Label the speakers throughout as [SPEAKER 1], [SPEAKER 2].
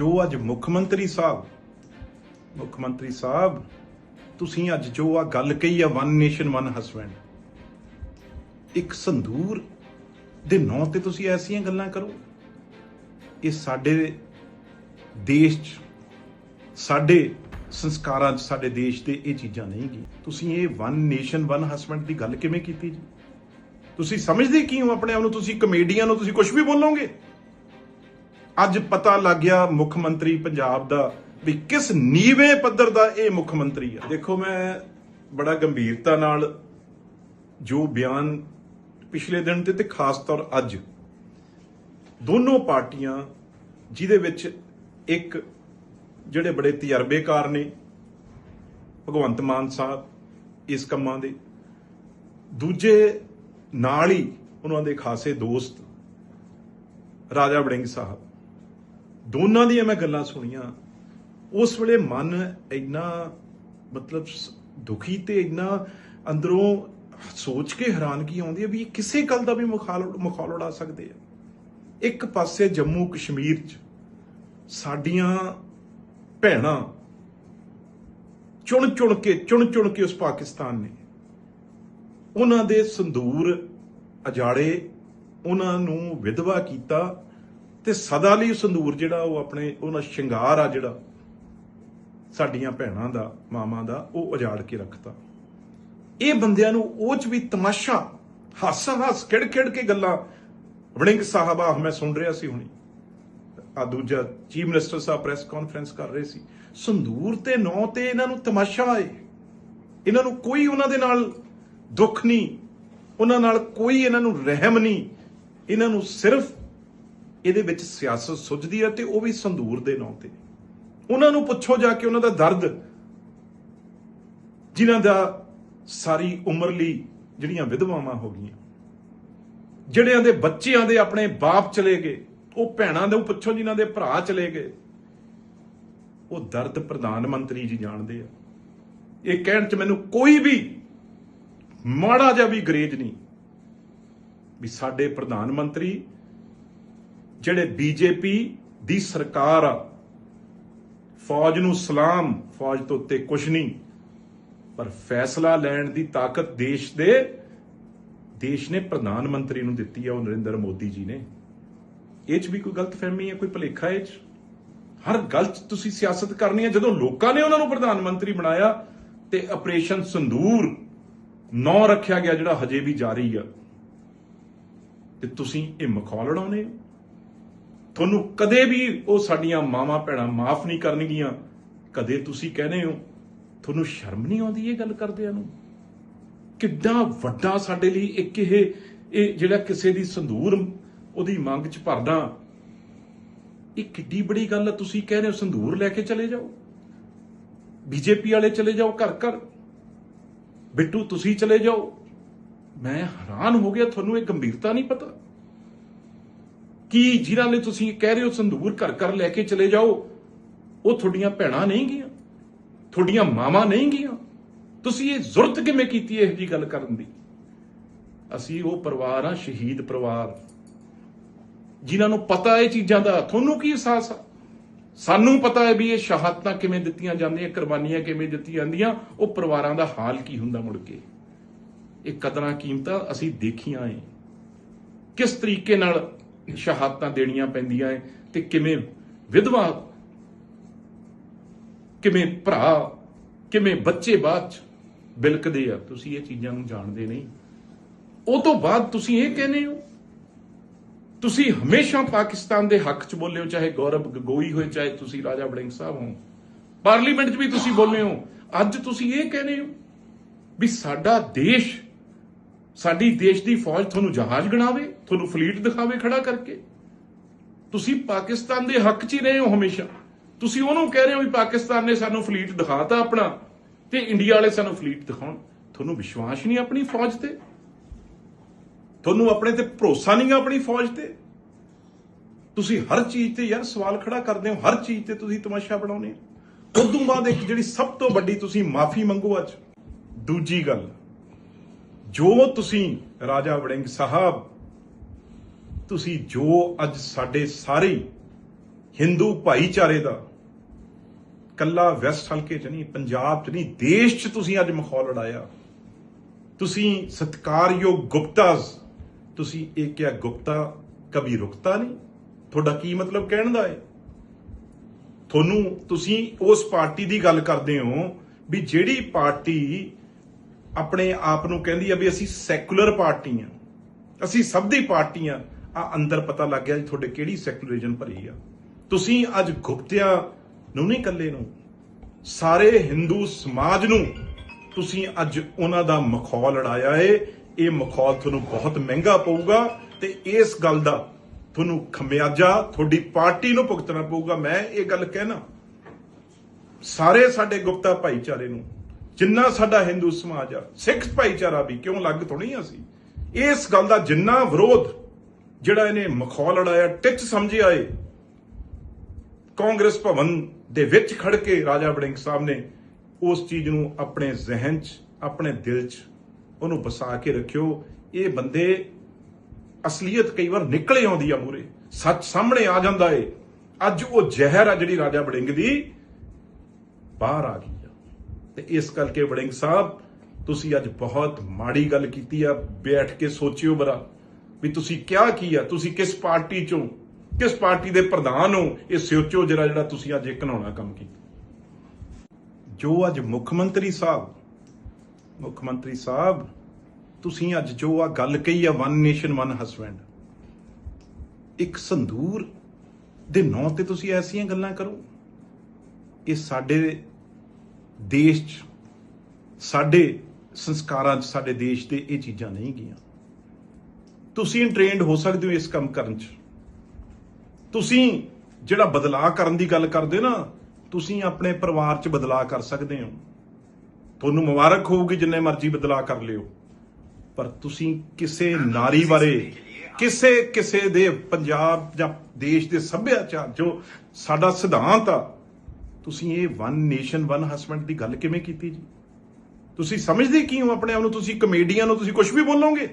[SPEAKER 1] ਜੋ ਅੱਜ ਮੁੱਖ ਮੰਤਰੀ ਸਾਹਿਬ, ਮੁੱਖ ਮੰਤਰੀ ਸਾਹਿਬ, ਤੁਸੀਂ ਅੱਜ ਜੋ ਆ ਗੱਲ ਕਹੀ ਆ ਵਨ ਨੇਸ਼ਨ ਵਨ ਹਸਬੈਂਡ ਇੱਕ ਸੰਦੂਰ ਦੇ ਨਾਂ ਤੇ ਤੁਸੀਂ ਐਸੀਆਂ ਗੱਲਾਂ ਕਰੋ। ਇਹ ਸਾਡੇ ਦੇਸ਼ 'ਚ, ਸਾਡੇ ਸੰਸਕਾਰਾਂ 'ਚ, ਸਾਡੇ ਦੇਸ਼ ਦੇ ਇਹ ਚੀਜ਼ਾਂ ਨਹੀਂ ਗਈ ਤੁਸੀਂ ਇਹ ਵਨ ਨੇਸ਼ਨ ਵਨ ਹਸਬੈਂਡ ਦੀ ਗੱਲ ਕਿਵੇਂ ਕੀਤੀ ਜੀ? ਤੁਸੀਂ ਸਮਝਦੇ ਕੀ ਹੋ ਆਪਣੇ ਆਪ ਨੂੰ? ਤੁਸੀਂ ਕਮੇਡੀਅਨ ਹੋ, ਤੁਸੀਂ ਕੁਝ ਵੀ ਬੋਲੋਗੇ? ਅੱਜ ਪਤਾ ਲੱਗ ਗਿਆ ਮੁੱਖ ਮੰਤਰੀ ਪੰਜਾਬ ਦਾ ਵੀ ਕਿਸ ਨੀਵੇਂ ਪੱਧਰ ਦਾ ਇਹ ਮੁੱਖ ਮੰਤਰੀ ਆ। ਦੇਖੋ, ਮੈਂ ਬੜਾ ਗੰਭੀਰਤਾ ਨਾਲ ਜੋ ਬਿਆਨ ਪਿਛਲੇ ਦਿਨ ਤੇ ਤੇ ਖਾਸ ਤੌਰ ਅੱਜ ਦੋਨੋਂ ਪਾਰਟੀਆਂ, ਜਿਹਦੇ ਵਿੱਚ ਇੱਕ ਜਿਹੜੇ ਬੜੇ ਤਜਰਬੇਕਾਰ ਨੇ, ਭਗਵੰਤ ਮਾਨ ਸਾਹਿਬ ਇਸ ਕੰਮਾਂ ਦੇ, ਦੂਜੇ ਨਾਲ ਹੀ ਉਹਨਾਂ ਦੇ ਖਾਸੇ ਦੋਸਤ ਰਾਜਾ ਵੜਿੰਗ ਸਾਹਿਬ। ਦੋਨਾਂ ਦੀਆਂ ਮੈਂ ਗੱਲਾਂ ਸੁਣੀਆਂ। ਉਸ ਵੇਲੇ ਮਨ ਇੰਨਾ ਮਤਲਬ ਦੁਖੀ ਤੇ ਇੰਨਾ ਅੰਦਰੋਂ ਸੋਚ ਕੇ ਹੈਰਾਨਗੀ ਆਉਂਦੀ ਹੈ ਵੀ ਇਹ ਕਿਸੇ ਗੱਲ ਦਾ ਵੀ ਮੁਖਾਲ ਮੁਖਾਲ ਉਡਾ ਸਕਦੇ ਆ। ਇੱਕ ਪਾਸੇ ਜੰਮੂ ਕਸ਼ਮੀਰ 'ਚ ਸਾਡੀਆਂ ਭੈਣਾਂ ਚੁਣ ਚੁਣ ਕੇ, ਚੁਣ ਚੁਣ ਕੇ ਉਸ ਪਾਕਿਸਤਾਨ ਨੇ ਉਹਨਾਂ ਦੇ ਸੰਦੂਰ ਅਜਾੜੇ, ਉਹਨਾਂ ਨੂੰ ਵਿਧਵਾ ਕੀਤਾ ਤੇ ਸਦਾ ਲਈ ਸੰਦੂਰ ਜਿਹੜਾ ਉਹ ਆਪਣੇ ਉਹਨਾਂ ਸ਼ਿੰਗਾਰ ਆ ਜਿਹੜਾ ਸਾਡੀਆਂ ਭੈਣਾਂ ਦਾ, ਮਾਵਾਂ ਦਾ, ਉਹ ਉਜਾੜ ਕੇ ਰੱਖਤਾ। ਇਹ ਬੰਦਿਆਂ ਨੂੰ ਉਹ ਚ ਵੀ ਤਮਾਸ਼ਾ, ਹੱਸ ਹੱਸ ਖਿੜ ਖਿੜ ਕੇ ਗੱਲਾਂ। ਵੜਿੰਗ ਸਾਹਿਬਾ ਮੈਂ ਸੁਣ ਰਿਹਾ ਸੀ ਹੁਣੀ। ਆ ਦੂਜਾ ਚੀਫ ਮਿਨਿਸਟਰ ਸਾਹਿਬ ਪ੍ਰੈਸ ਕਾਨਫਰੰਸ ਕਰ ਰਹੇ ਸੀ। ਸੰਦੂਰ ਤੇ ਨੌ ਤੇ ਇਹਨਾਂ ਨੂੰ ਤਮਾਸ਼ਾ ਆਏ। ਇਹਨਾਂ ਨੂੰ ਕੋਈ ਉਹਨਾਂ ਦੇ ਨਾਲ ਦੁੱਖ ਨਹੀਂ। ਉਹਨਾਂ ਨਾਲ ਕੋਈ ਇਹਨਾਂ ਨੂੰ ਰਹਿਮ ਨਹੀਂ। ਇਹਨਾਂ ਨੂੰ ਸਿਰਫ ਇਹਦੇ ਵਿੱਚ ਸਿਆਸਤ ਸੁੱਝਦੀ ਹੈ ਤੇ ਉਹ ਵੀ ਸੰਦੂਰ ਦੇ ਨਾਂ ਤੇ। ਉਹਨਾਂ ਨੂੰ ਪੁੱਛੋ ਜਾ ਕੇ ਉਹਨਾਂ ਦਾ ਦਰਦ, ਜਿਨ੍ਹਾਂ ਦਾ ਸਾਰੀ ਉਮਰ ਲਈ ਜਿਹੜੀਆਂ ਵਿਧਵਾਵਾਂ ਹੋ ਗਈਆਂ। ਜਿਹੜਿਆਂ ਦੇ ਬੱਚਿਆਂ ਦੇ ਆਪਣੇ ਬਾਪ ਚਲੇ ਗਏ, ਉਹ ਭੈਣਾਂ ਦੇ ਪੁੱਛੋ ਜਿਨ੍ਹਾਂ ਦੇ ਭਰਾ ਚਲੇ ਗਏ। ਉਹ ਦਰਦ ਪ੍ਰਧਾਨ ਮੰਤਰੀ ਜੀ ਜਾਣਦੇ ਆ। ਇਹ ਕਹਿਣ ਚ ਮੈਨੂੰ ਕੋਈ ਵੀ ਮਾੜਾ ਜਿਹਾ ਵੀ ਗਰੇਜ ਨਹੀਂ ਵੀ ਸਾਡੇ ਪ੍ਰਧਾਨ ਮੰਤਰੀ ਜਿਹੜੇ ਬੀਜੇਪੀ ਦੀ ਸਰਕਾਰ ਆ, ਫੌਜ ਨੂੰ ਸਲਾਮ, ਫੌਜ ਤੋਂ ਉੱਤੇ ਕੁਝ ਨਹੀਂ, ਪਰ ਫੈਸਲਾ ਲੈਣ ਦੀ ਤਾਕਤ ਦੇਸ਼ ਦੇ, ਦੇਸ਼ ਨੇ ਪ੍ਰਧਾਨ ਮੰਤਰੀ ਨੂੰ ਦਿੱਤੀ ਆ, ਉਹ ਨਰਿੰਦਰ ਮੋਦੀ ਜੀ ਨੇ। ਇਹ ਚ ਵੀ ਕੋਈ ਗਲਤਫਹਿਮੀ ਹੈ, ਕੋਈ ਭੁਲੇਖਾ ਇਹ ਚ? ਹਰ ਗੱਲ 'ਚ ਤੁਸੀਂ ਸਿਆਸਤ ਕਰਨੀ ਹੈ, ਜਦੋਂ ਲੋਕਾਂ ਨੇ ਉਹਨਾਂ ਨੂੰ ਪ੍ਰਧਾਨ ਮੰਤਰੀ ਬਣਾਇਆ, ਤੇ ਆਪਰੇਸ਼ਨ ਸੰਦੂਰ ਨੌ ਰੱਖਿਆ ਗਿਆ, ਜਿਹੜਾ ਹਜੇ ਵੀ ਜਾਰੀ ਆ। ਤੇ ਤੁਸੀਂ ਇਹ ਮਖੌਲ ਉਡਾਉਨੇ ਹੋ? ਤੁਹਾਨੂੰ ਕਦੇ ਵੀ ਉਹ ਸਾਡੀਆਂ ਮਾਵਾਂ ਭੈਣਾਂ ਮਾਫ ਨਹੀਂ ਕਰਨਗੀਆਂ। ਕਦੇ ਤੁਸੀਂ ਕਹਿੰਦੇ ਹੋ, ਤੁਹਾਨੂੰ ਸ਼ਰਮ ਨਹੀਂ ਆਉਂਦੀ ਇਹ ਗੱਲ ਕਰਦਿਆਂ ਨੂੰ? ਕਿੱਡਾ ਵੱਡਾ ਸਾਡੇ ਲਈ ਇੱਕ ਇਹ ਇਹ ਜਿਹੜਾ ਕਿਸੇ ਦੀ ਸੰਧੂਰ ਉਹਦੀ ਮੰਗ ਚ ਭਰਦਾ। ਇਹ ਕਿੱਡੀ ਬੜੀ ਗੱਲ ਹੈ ਤੁਸੀਂ ਕਹਿ ਰਹੇ ਹੋ ਸੰਦੂਰ ਲੈ ਕੇ ਚਲੇ ਜਾਓ। ਬੀਜੇਪੀ ਵਾਲੇ ਚਲੇ ਜਾਓ ਘਰ ਘਰ। ਬਿੱਟੂ, ਤੁਸੀਂ ਚਲੇ ਜਾਓ। ਮੈਂ ਹੈਰਾਨ ਹੋ ਗਿਆ, ਤੁਹਾਨੂੰ ਇਹ ਗੰਭੀਰਤਾ ਨਹੀਂ ਪਤਾ। ਕੀ ਜਿਨ੍ਹਾਂ ਲਈ ਤੁਸੀਂ ਕਹਿ ਰਹੇ ਹੋ ਸੰਦੂਰ ਘਰ ਘਰ ਲੈ ਕੇ ਚਲੇ ਜਾਓ? ਉਹ ਤੁਹਾਡੀਆਂ ਭੈਣਾਂ ਨਹੀਂ ਗਈਆਂ। ਤੁਹਾਡੀਆਂ ਮਾਵਾਂ ਨਹੀਂ ਗਈਆਂ। ਤੁਸੀਂ ਇਹ ਜ਼ਰੂਰਤ ਕਿਵੇਂ ਕੀਤੀ ਇਹ ਜੀ ਗੱਲ ਕਰਨ ਦੀ? ਅਸੀਂ ਉਹ ਪਰਿਵਾਰ ਆ ਸ਼ਹੀਦ ਪਰਿਵਾਰ। ਜਿਨ੍ਹਾਂ ਨੂੰ ਪਤਾ ਇਹ ਚੀਜ਼ਾਂ ਦਾ, ਤੁਹਾਨੂੰ ਕੀ ਅਹਿਸਾਸ ਆ? ਸਾਨੂੰ ਪਤਾ ਹੈ ਵੀ ਇਹ ਸ਼ਹਾਦਤਾਂ ਕਿਵੇਂ ਦਿੱਤੀਆਂ ਜਾਂਦੀਆਂ, ਕੁਰਬਾਨੀਆਂ ਕਿਵੇਂ ਦਿੱਤੀਆਂ ਜਾਂਦੀਆਂ, ਉਹ ਪਰਿਵਾਰਾਂ ਦਾ ਹਾਲ ਕੀ ਹੁੰਦਾ ਮੁੜ ਕੇ? ਇਹ ਕਦਰਾਂ ਕੀਮਤਾਂ ਅਸੀਂ ਦੇਖੀਆਂ ਏ। ਕਿਸ ਤਰੀਕੇ ਨਾਲ ਸ਼ਹਾਦਤਾਂ ਦੇਣੀਆਂ ਪੈਂਦੀਆਂ ਏ ਤੇ ਕਿਵੇਂ ਵਿਧਵਾ, ਕਿਵੇਂ ਭਰਾ, ਕਿਵੇਂ ਬੱਚੇ ਬਾਅਦ ਚ ਬਿਲਕਦੇ ਆ? ਤੁਸੀਂ ਇਹ ਚੀਜ਼ਾਂ ਨੂੰ ਜਾਣਦੇ ਨਹੀਂ। ਉਹ ਤੋਂ ਬਾਅਦ ਤੁਸੀਂ ਇਹ ਕਹਿੰਦੇ ਹੋ, ਤੁਸੀਂ ਹਮੇਸ਼ਾ ਪਾਕਿਸਤਾਨ ਦੇ ਹੱਕ 'ਚ ਬੋਲੇ ਹੋ, ਚਾਹੇ ਗੌਰਵ ਗਗੋਈ ਹੋਏ, ਚਾਹੇ ਤੁਸੀਂ ਰਾਜਾ ਬੜਿੰਗ ਸਾਹਿਬ ਹੋ ਪਾਰਲੀਮੈਂਟ 'ਚ ਵੀ ਤੁਸੀਂ ਬੋਲੇ ਹੋ। ਅੱਜ ਤੁਸੀਂ ਇਹ ਕਹਿੰਦੇ ਹੋ ਵੀ ਸਾਡਾ ਦੇਸ਼ ਸਾਡੀ ਦੇਸ਼ ਦੀ ਫੌਜ ਤੁਹਾਨੂੰ ਜਹਾਜ਼ ਗਣਾਵੇ, ਤੁਹਾਨੂੰ ਫਲੀਟ ਦਿਖਾਵੇ ਖੜਾ ਕਰਕੇ। ਤੁਸੀਂ ਪਾਕਿਸਤਾਨ ਦੇ ਹੱਕ 'ਚ ਹੀ ਰਹੇ ਹੋ ਹਮੇਸ਼ਾ। ਤੁਸੀਂ ਉਹਨੂੰ ਕਹਿ ਰਹੇ ਹੋ ਵੀ ਪਾਕਿਸਤਾਨ ਨੇ ਸਾਨੂੰ ਫਲੀਟ ਦਿਖਾਤਾ ਆਪਣਾ ਤੇ ਇੰਡੀਆ ਵਾਲੇ ਸਾਨੂੰ ਫਲੀਟ ਦਿਖਾਉਣ। ਤੁਹਾਨੂੰ ਵਿਸ਼ਵਾਸ ਨਹੀਂ ਆਪਣੀ ਫੌਜ ਤੇ? ਤੁਹਾਨੂੰ ਆਪਣੇ ਤੇ ਭਰੋਸਾ ਨਹੀਂ ਆਪਣੀ ਫੌਜ ਤੇ? ਤੁਸੀਂ ਹਰ ਚੀਜ਼ ਤੇ ਯਾਰ ਸਵਾਲ ਖੜਾ ਕਰਦੇ ਹੋ, ਹਰ ਚੀਜ਼ ਤੇ ਤੁਸੀਂ ਤਮਾਸ਼ਾ ਬਣਾਉਂਦੇ ਹੋ। ਉਦੋਂ ਬਾਅਦ ਇੱਕ ਜਿਹੜੀ ਸਭ ਤੋਂ ਵੱਡੀ ਤੁਸੀਂ ਮਾਫੀ ਮੰਗੋ ਅੱਜ, ਦੂਜੀ ਗੱਲ ਜੋ ਤੁਸੀਂ ਰਾਜਾ ਵੜਿੰਗ ਸਾਹਿਬ, ਤੁਸੀਂ ਜੋ ਅੱਜ ਸਾਡੇ ਸਾਰੇ ਹਿੰਦੂ ਭਾਈਚਾਰੇ ਦਾ ਕੱਲਾ ਵੈਸਟ ਹਲਕੇ ਚ ਨਹੀਂ, ਪੰਜਾਬ ਚ ਨਹੀਂ, ਦੇਸ਼ ਚ ਤੁਸੀਂ ਅੱਜ ਮਖੌਲ ਉਡਾਇਆ ਤੁਸੀਂ ਸਤਕਾਰਯੋਗ ਗੁਪਤਾਸ ਤੁਸੀਂ ਇਹ ਕਿਹਾ ਗੁਪਤਾ ਕभी ਰੁਕਤਾ ਨਹੀਂ। ਤੁਹਾਡਾ ਕੀ ਮਤਲਬ ਕਹਿਣ ਦਾ ਹੈ ਤੁਹਾਨੂੰ ਤੁਸੀਂ ਉਸ ਪਾਰਟੀ ਦੀ ਗੱਲ ਕਰਦੇ ਹੋ ਵੀ ਜਿਹੜੀ ਪਾਰਟੀ ਆਪਣੇ ਆਪ ਨੂੰ ਕਹਿੰਦੀ ਆ ਵੀ ਅਸੀਂ ਸੈਕੂਲਰ ਪਾਰਟੀ ਆ। ਅਸੀਂ ਸਭ ਦੀ ਪਾਰਟੀ ਆ। ਆ ਅੰਦਰ ਪਤਾ ਲੱਗ ਗਿਆ ਜੀ ਤੁਹਾਡੇ ਕਿਹੜੀ ਸੈਕੂਲਰਿਜ਼ਮ ਭਰੀ ਆ। ਤੁਸੀਂ ਅੱਜ ਗੁਪਤਿਆਂ ਨੂੰ ਨਹੀਂ ਇਕੱਲੇ ਨੂੰ, ਸਾਰੇ ਹਿੰਦੂ ਸਮਾਜ ਨੂੰ ਤੁਸੀਂ ਅੱਜ ਉਹਨਾਂ ਦਾ ਮਖੌਲ ਲੜਾਇਆ ਏ। ਇਹ ਮਖੌਲ ਤੁਹਾਨੂੰ ਬਹੁਤ ਮਹਿੰਗਾ ਪਊਗਾ ਤੇ ਇਸ ਗੱਲ ਦਾ ਤੁਹਾਨੂੰ ਖਮਿਆਜਾ ਤੁਹਾਡੀ ਪਾਰਟੀ ਨੂੰ ਭੁਗਤਣਾ ਪਊਗਾ। ਮੈਂ ਇਹ ਗੱਲ ਕਹਿਣਾ, ਸਾਰੇ ਸਾਡੇ ਗੁਪਤਾ ਭਾਈਚਾਰੇ ਨੂੰ ਜਿੰਨਾ ਸਾਡਾ ਹਿੰਦੂ ਸਮਾਜ ਆ, ਸਿੱਖ ਭਾਈਚਾਰਾ ਵੀ ਕਿਉਂ ਲੱਗ ਥੋੜੀ ਅਸੀਂ? ਇਸ ਗੱਲ ਦਾ ਜਿੰਨਾ ਵਿਰੋਧ ਜਿਹੜਾ ਇਹਨੇ ਮਖੌਲ ਲੜਾਇਆ ਟਿੱਚ ਸਮਝਿਆ ਏ ਕਾਂਗਰਸ ਭਵਨ ਦੇ ਵਿੱਚ ਖੜ ਕੇ ਰਾਜਾ ਵੜਿੰਗ ਸਾਹਿਬ ਨੇ ਉਸ ਚੀਜ਼ ਨੂੰ ਆਪਣੇ ਜ਼ਿਹਨ 'ਚ, ਆਪਣੇ ਦਿਲ 'ਚ ਉਹਨੂੰ ਵਸਾ ਕੇ ਰੱਖਿਓ। ਇਹ ਬੰਦੇ ਅਸਲੀਅਤ ਕਈ ਵਾਰ ਨਿਕਲੇ ਆਉਂਦੀ ਆ ਮੂਰੇ ਸੱਚ ਸਾਹਮਣੇ ਆ ਜਾਂਦਾ ਏ। ਅੱਜ ਉਹ ਜ਼ਹਿਰ ਆ ਜਿਹੜੀ ਰਾਜਾ ਵੜਿੰਗ ਦੀ ਬਾਹਰ ਆ ਗਈ। ਤੇ ਇਸ ਕਰਕੇ ਵੜਿੰਗ ਸਾਹਿਬ, ਤੁਸੀਂ ਅੱਜ ਬਹੁਤ ਮਾੜੀ ਗੱਲ ਕੀਤੀ ਆ, ਬੈਠ ਕੇ ਸੋਚਿਓ ਬਰਾ, ਵੀ ਤੁਸੀਂ ਕਿਹਾ ਕੀ ਆ, ਤੁਸੀਂ ਕਿਸ ਪਾਰਟੀ ਚੋਂ, ਕਿਸ ਪਾਰਟੀ ਦੇ ਪ੍ਰਧਾਨ ਹੋ, ਇਹ ਸੋਚੋ ਜਰਾ ਜਿਹੜਾ ਤੁਸੀਂ ਅੱਜ ਇਹ ਘਨਾਉਣਾ ਕੰਮ ਕੀਤਾ। ਜੋ ਅੱਜ ਮੁੱਖ ਮੰਤਰੀ ਸਾਹਿਬ, ਮੁੱਖ ਮੰਤਰੀ ਸਾਹਿਬ, ਤੁਸੀਂ ਅੱਜ ਜੋ ਆ ਗੱਲ ਕਹੀ ਆ ਵਨ ਨੇਸ਼ਨ ਵਨ ਹਸਬੈਂਡ ਇੱਕ ਸੰਦੂਰ ਦੇ ਨਾਂ ਤੇ ਤੁਸੀਂ ਐਸੀਆਂ ਗੱਲਾਂ ਕਰੋ, ਇਹ ਸਾਡੇ ਦੇਸ਼ 'ਚ ਸਾਡੇ ਸੰਸਕਾਰਾਂ 'ਚ ਸਾਡੇ ਦੇਸ਼ ਦੇ ਇਹ ਚੀਜ਼ਾਂ ਨਹੀਂ ਗਈਆਂ। ਤੁਸੀਂ ਟ੍ਰੇਨਡ ਹੋ ਸਕਦੇ ਹੋ ਇਸ ਕੰਮ ਕਰਨ 'ਚ। ਤੁਸੀਂ ਜਿਹੜਾ ਬਦਲਾਅ ਕਰਨ ਦੀ ਗੱਲ ਕਰਦੇ ਨਾ ਤੁਸੀਂ ਆਪਣੇ ਪਰਿਵਾਰ 'ਚ ਬਦਲਾਅ ਕਰ ਸਕਦੇ ਹੋ। ਤੁਹਾਨੂੰ ਮੁਬਾਰਕ ਹੋਊਗੀ ਜਿੰਨੇ ਮਰਜ਼ੀ ਬਦਲਾਅ ਕਰ ਲਿਓ। ਪਰ ਤੁਸੀਂ ਕਿਸੇ ਨਾਰੀ ਬਾਰੇ ਕਿਸੇ ਕਿਸੇ ਦੇ ਪੰਜਾਬ ਜਾਂ ਦੇਸ਼ ਦੇ ਸੱਭਿਆਚਾਰ ਜੋ ਸਾਡਾ ਸਿਧਾਂਤ ਆ ਤੁਸੀਂ ਇਹ ਵਨ ਨੇਸ਼ਨ ਵਨ ਹਸਬੈਂਡ ਦੀ ਗੱਲ ਕਿਵੇਂ ਕੀਤੀ ਜੀ? ਤੁਸੀਂ ਸਮਝਦੇ ਕੀ ਹੋ ਆਪਣੇ ਆਪ ਨੂੰ? ਤੁਸੀਂ ਕਮੇਡੀਅਨ ਹੋ, ਤੁਸੀਂ ਕੁਝ ਵੀ ਬੋਲੋਗੇ?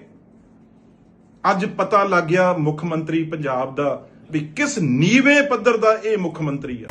[SPEAKER 1] ਅੱਜ ਪਤਾ ਲੱਗ ਗਿਆ ਮੁੱਖ ਮੰਤਰੀ ਪੰਜਾਬ ਦਾ ਵੀ ਕਿਸ ਨੀਵੇਂ ਪੱਧਰ ਦਾ ਇਹ ਮੁੱਖ ਮੰਤਰੀ ਆ।